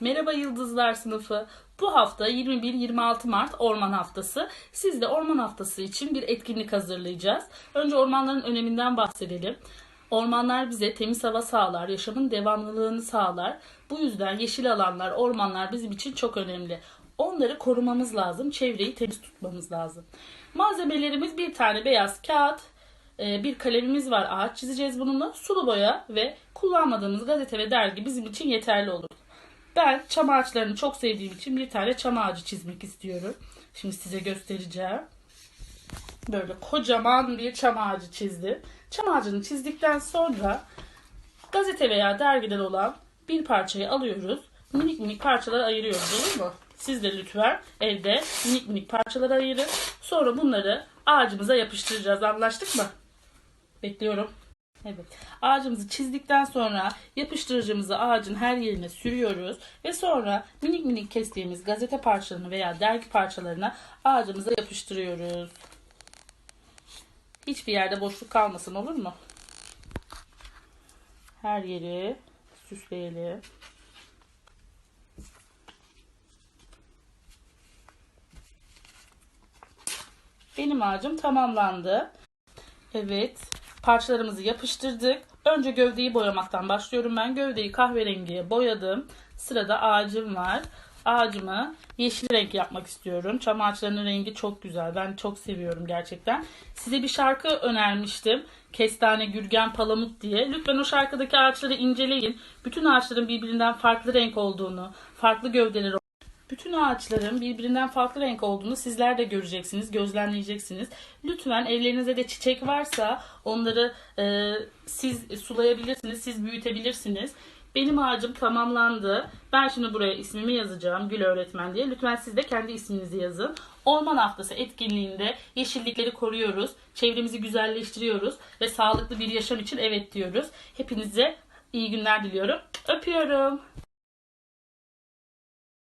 Merhaba Yıldızlar sınıfı. Bu hafta 21-26 Mart Orman Haftası. Siz de Orman Haftası için bir etkinlik hazırlayacağız. Önce ormanların öneminden bahsedelim. Ormanlar bize temiz hava sağlar, yaşamın devamlılığını sağlar. Bu yüzden yeşil alanlar, ormanlar bizim için çok önemli. Onları korumamız lazım, çevreyi temiz tutmamız lazım. Malzemelerimiz bir tane beyaz kağıt, ee, bir kalemimiz var. Ağaç çizeceğiz bununla. Sulu boya ve kullanmadığımız gazete ve dergi bizim için yeterli olur. Ben çam ağaçlarını çok sevdiğim için bir tane çam ağacı çizmek istiyorum. Şimdi size göstereceğim. Böyle kocaman bir çam ağacı çizdim. Çam ağacını çizdikten sonra gazete veya dergiden olan bir parçayı alıyoruz. Minik minik parçalara ayırıyoruz olur mu? Siz de lütfen evde minik minik parçalara ayırın. Sonra bunları ağacımıza yapıştıracağız. Anlaştık mı? Bekliyorum. Evet. Ağacımızı çizdikten sonra yapıştırıcımızı ağacın her yerine sürüyoruz ve sonra minik minik kestiğimiz gazete parçalarını veya dergi parçalarını ağacımıza yapıştırıyoruz. Hiçbir yerde boşluk kalmasın olur mu? Her yeri süsleyelim. Benim ağacım tamamlandı. Evet, parçalarımızı yapıştırdık. Önce gövdeyi boyamaktan başlıyorum ben. Gövdeyi kahverengiye boyadım. Sırada ağacım var. Ağacımı yeşil renk yapmak istiyorum. Çam ağaçlarının rengi çok güzel. Ben çok seviyorum gerçekten. Size bir şarkı önermiştim. Kestane, Gürgen, Palamut diye. Lütfen o şarkıdaki ağaçları inceleyin. Bütün ağaçların birbirinden farklı renk olduğunu, farklı gövdeleri bütün ağaçların birbirinden farklı renk olduğunu sizler de göreceksiniz, gözlemleyeceksiniz. Lütfen evlerinizde de çiçek varsa onları e, siz sulayabilirsiniz, siz büyütebilirsiniz. Benim ağacım tamamlandı. Ben şimdi buraya ismimi yazacağım Gül Öğretmen diye. Lütfen siz de kendi isminizi yazın. Orman Haftası etkinliğinde yeşillikleri koruyoruz, çevremizi güzelleştiriyoruz ve sağlıklı bir yaşam için evet diyoruz. Hepinize iyi günler diliyorum. Öpüyorum.